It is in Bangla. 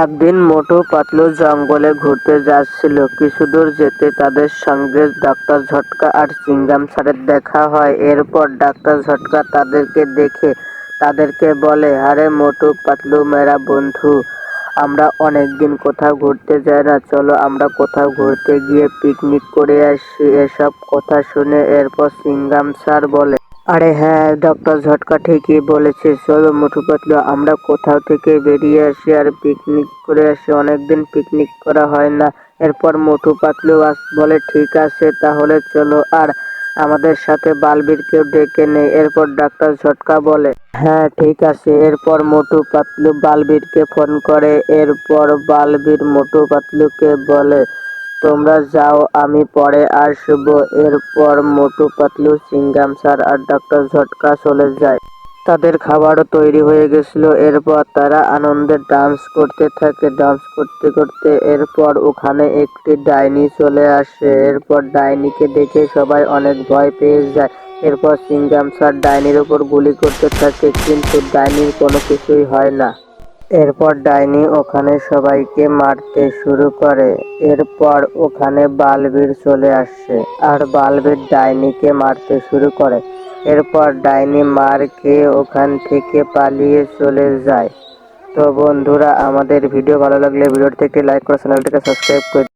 একদিন মোটু পাতলু জঙ্গলে ঘুরতে যাচ্ছিল। কিছু দূর যেতে তাদের সঙ্গে ডাক্তার ঝটকা আর চিংগাম স্যারের দেখা হয়। এরপর ডাক্তার ঝটকা তাদেরকে দেখে তাদেরকে বলে, আরে মোটু পাতলু মেরা বন্ধু, আমরা অনেক দিন কোথাও ঘুরতে যাই না। চলো আমরা কোথাও ঘুরতে গিয়ে পিকনিক করে আসি। এসব কথা শুনে এরপর সিঙ্গাম স্যার বলে আরে হ্যাঁ ডক্টর ঝটকা ঠিকই বলেছে। চলো মুঠু পাতলু, আমরা কোথাও থেকে বেরিয়ে আসি আর পিকনিক করে আসি। অনেকদিন পিকনিক করা হয় না। এরপর মুঠু পাতলু আস, বলে, ঠিক আছে, তাহলে চলো। আর আমাদের সাথে বালবীরকেও ডেকে নেই। এরপর ডাক্তার ঝটকা বলে হ্যাঁ ঠিক আছে। এরপর মোটু পাতলু বালবীরকে ফোন করে। এরপর বালবীর মোটু পাতলুকে বলে তোমরা যাও, আমি পরে আসব। এরপর মোটু পাতলু সিঙ্গাম স্যার আর ডক্টর ঝটকা চলে যায়। তাদের খাবারও তৈরি হয়ে গেছিল। এরপর তারা আনন্দে ডান্স করতে থাকে। ডান্স করতে করতে এরপর ওখানে একটি ডাইনি চলে আসে। এরপর ডাইনিকে দেখে সবাই অনেক ভয় পেয়ে যায়। এরপর সিঙ্গাম স্যার ডাইনির উপর গুলি করতে থাকে, কিন্তু ডাইনির কোনো কিছুই হয় না। এরপর ডাইনি ওখানে সবাইকে মারতে শুরু করে। এরপর ওখানে বালবীর চলে আসে আর বালবীর ডাইনিকে মারতে শুরু করে। এরপর ডাইনি মার খেয়ে ওখান থেকে পালিয়ে চলে যায়। তো বন্ধুরা, আমাদের ভিডিও ভালো লাগলে ভিডিও থেকে লাইক করে চ্যানেলটিকে সাবস্ক্রাইব করে